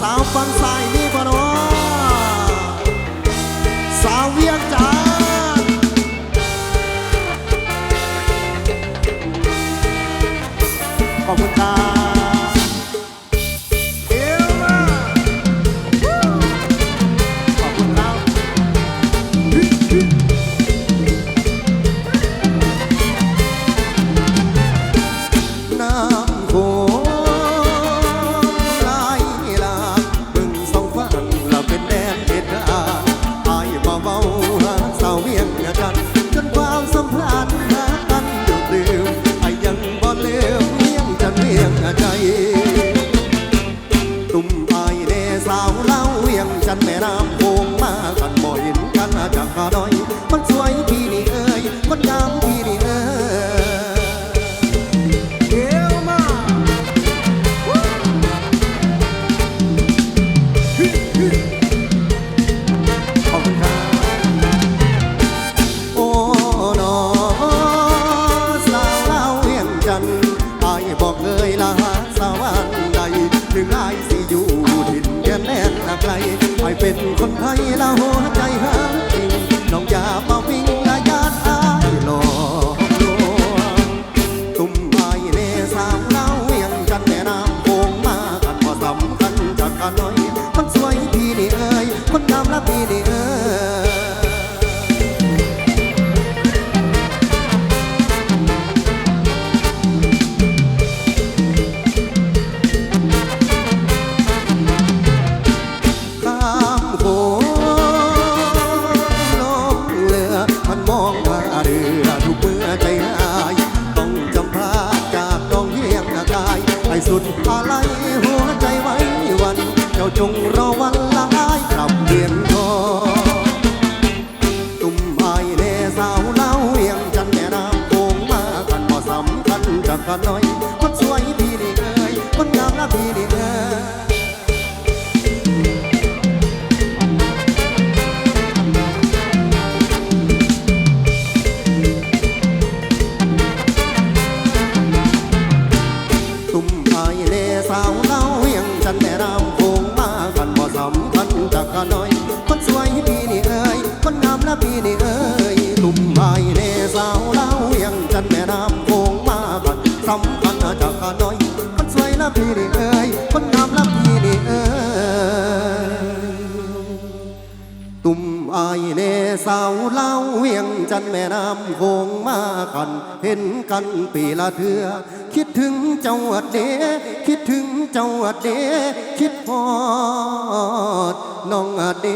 สาวฟังสายนี่บ่เนาะสาวเวียงจันขอบคุณครับ นทน์แม่น้ำโขงมากันบ่เห็นกันจากกาดอย มันสวยที่นี่เอ้ยมันงามที่นี่เอ้ยเอวมาขอบคุณครับโอ้นอสาวเล่าเวียงจันทน์อายบอกเลยลาสาวอันใดถึงอายสิ เป็น เรือทุกเมื่อใจหาย ต้องจำพาจากน้องเยี่ยงนากายให้สุดอะไรหัวใจไว้วัน เจ้าจงรอวันละอายกลับเรียนทอตุ้มไอเนสาวเล่าเฮียงจันทน์แม่น้ำโกงมากันบ่สำคัญจากกันน้อย สาวเล่าเวียงจันแม่น้ำโขงมากันบ่สำคัญจากกันน้อย คนสวยพี่นี่เอ้ยคนงามละพี่นี่เอ้ยตุ่มไอเลสาวเล่าเวียงจันแม่น้ำโขงมากันสำคัญจากกันน้อย คนสวยละพี่นี่เอ้ยคนงามละพี่นี่เอ้ยตุ่มอายเน สาวเล่าเวียงจันแม่น้ำโขงมากัน เห็นกันปีละเทือ คิดถึงเจ้าอเดคิดถึงเจ้าอเดคิดพอดน้องอเด